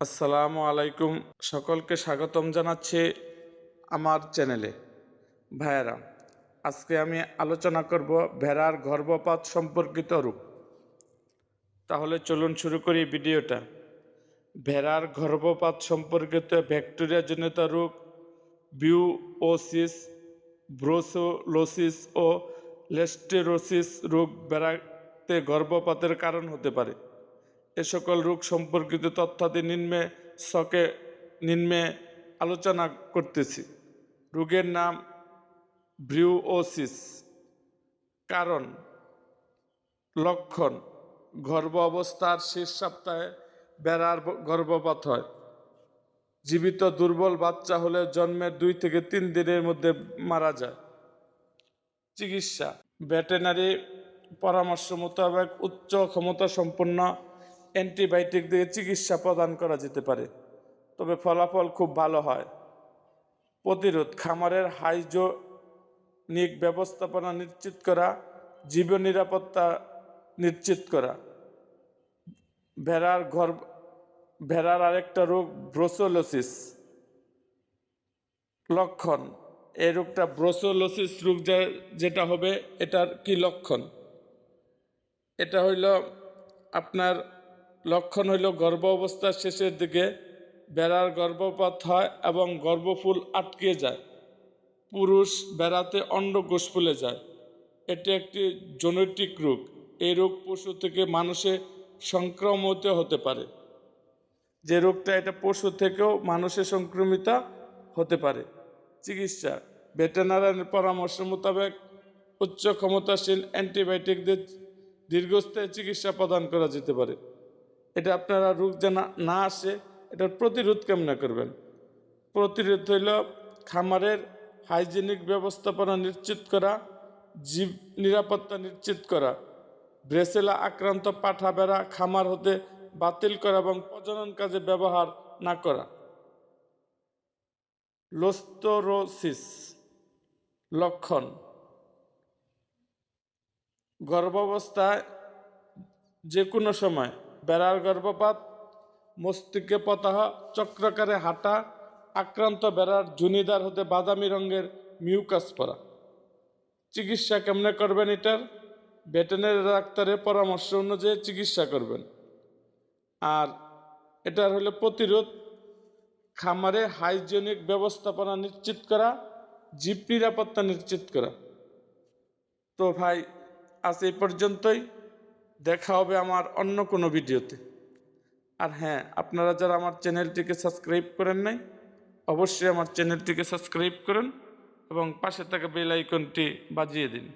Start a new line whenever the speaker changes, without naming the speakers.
আসসালামু আলাইকুম। সকলকে স্বাগতম জানাচ্ছি আমার চ্যানেলে। ভাইয়েরা, আজকে আমি আলোচনা করব ভেড়ার গর্ভপাত সম্পর্কিত রূপ। তাহলে চলুন শুরু করি ভিডিওটা। ভেড়ার গর্ভপাত সম্পর্কিত ব্যাকটেরিয়া জনিত রোগ বিউওসিস ব্রোসোলোসিস ও লেস্টেরোসিস রোগ বেড়াতে গর্ভপাতের কারণ হতে পারে। এ সকল রোগ সম্পর্কিত তথ্যাদি নিম্নে শকে নিম্নে আলোচনা করতেছি। রোগের নাম ব্রিউওসিস কারণ, লক্ষণ, গর্ভ অবস্থার শেষ সপ্তাহে বেড়ার গর্ভপাত হয়। জীবিত দুর্বল বাচ্চা হলে জন্মের দুই থেকে তিন দিনের মধ্যে মারা যায়। চিকিৎসা। ভেটেনারি পরামর্শ মোতাবেক উচ্চ ক্ষমতা সম্পন্ন অ্যান্টিবায়োটিক দিয়ে চিকিৎসা প্রদান করা যেতে পারে। তবে ফলাফল খুব ভালো হয়। প্রতিরোধ খামারের হাইজোনিক ব্যবস্থাপনা নিশ্চিত করা জীব নিরাপত্তা নিশ্চিত করা। ভেড়ার ঘর ভেড়ার আরেকটা রোগ ব্রোসোলোসিস লক্ষণ। এই রোগটা ব্রোসোলোসিস রোগ যেটা হবে, এটার কি লক্ষণ? এটা হইল আপনার লক্ষণ হইল গর্ভ অবস্থার শেষের দিকে বেড়ার গর্ভপাত হয় এবং গর্ভফুল আটকে যায়। পুরুষ বেড়াতে অন্ডকোষ ফুলে যায়। এটি একটি জেনেটিক রোগ। এই রোগ পশু থেকে মানুষে সংক্রমিত হতে পারে। যে রোগটা, এটা পশু থেকেও মানুষে সংক্রমিত হতে পারে। চিকিৎসা। ভেটেনারির পরামর্শ মোতাবেক উচ্চ ক্ষমতাসীন অ্যান্টিবায়োটিক দিয়ে দীর্ঘস্থায়ী চিকিৎসা প্রদান করা যেতে পারে। এটা আপনারা রোগ যেন না আসে, এটার প্রতিরোধ কেমনে করবেন? প্রতিরোধ হইল খামারের হাইজেনিক ব্যবস্থাপনা নিশ্চিত করা, জীব নিরাপত্তা নিশ্চিত করা, ব্রেসেলা আক্রান্ত পাঠা বেড়া খামার হতে বাতিল করা এবং প্রজনন কাজে ব্যবহার না করা। লোস্তোরোসিস লক্ষণ। গর্ভাবস্থায় যে কোনো সময় বেড়ার গর্ভপাত, মস্তিষ্কে পতাহ, চক্রাকারে হাঁটা, আক্রান্ত বেড়ার জুনিদার হতে বাদামি রঙের মিউকাস পরা। চিকিৎসা কেমনে করবেন এটার? ভেটেনারি ডাক্তারের পরামর্শ অনুযায়ী চিকিৎসা করবেন। আর এটার হলো প্রতিরোধ। খামারে হাইজেনিক ব্যবস্থাপনা নিশ্চিত করা, জীব নিরাপত্তা নিশ্চিত করা। তো ভাই, আজ এই পর্যন্তই। দেখা হবে আমার অন্য কোনো ভিডিওতে। আর হ্যাঁ আপনারা যারা আমার চ্যানেলটিকে সাবস্ক্রাইব করেন নাই, অবশ্যই আমার চ্যানেলটিকে সাবস্ক্রাইব করুন এবং পাশে থাকা বেল আইকনটি বাজিয়ে দিন।